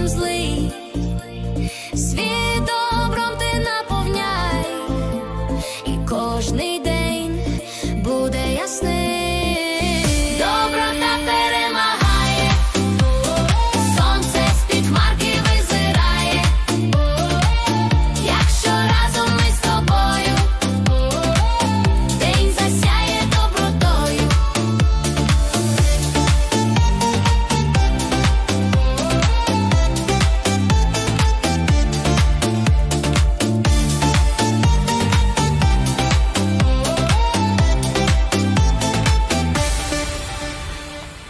зовсім злий, свій добром ти наповняй і кожний.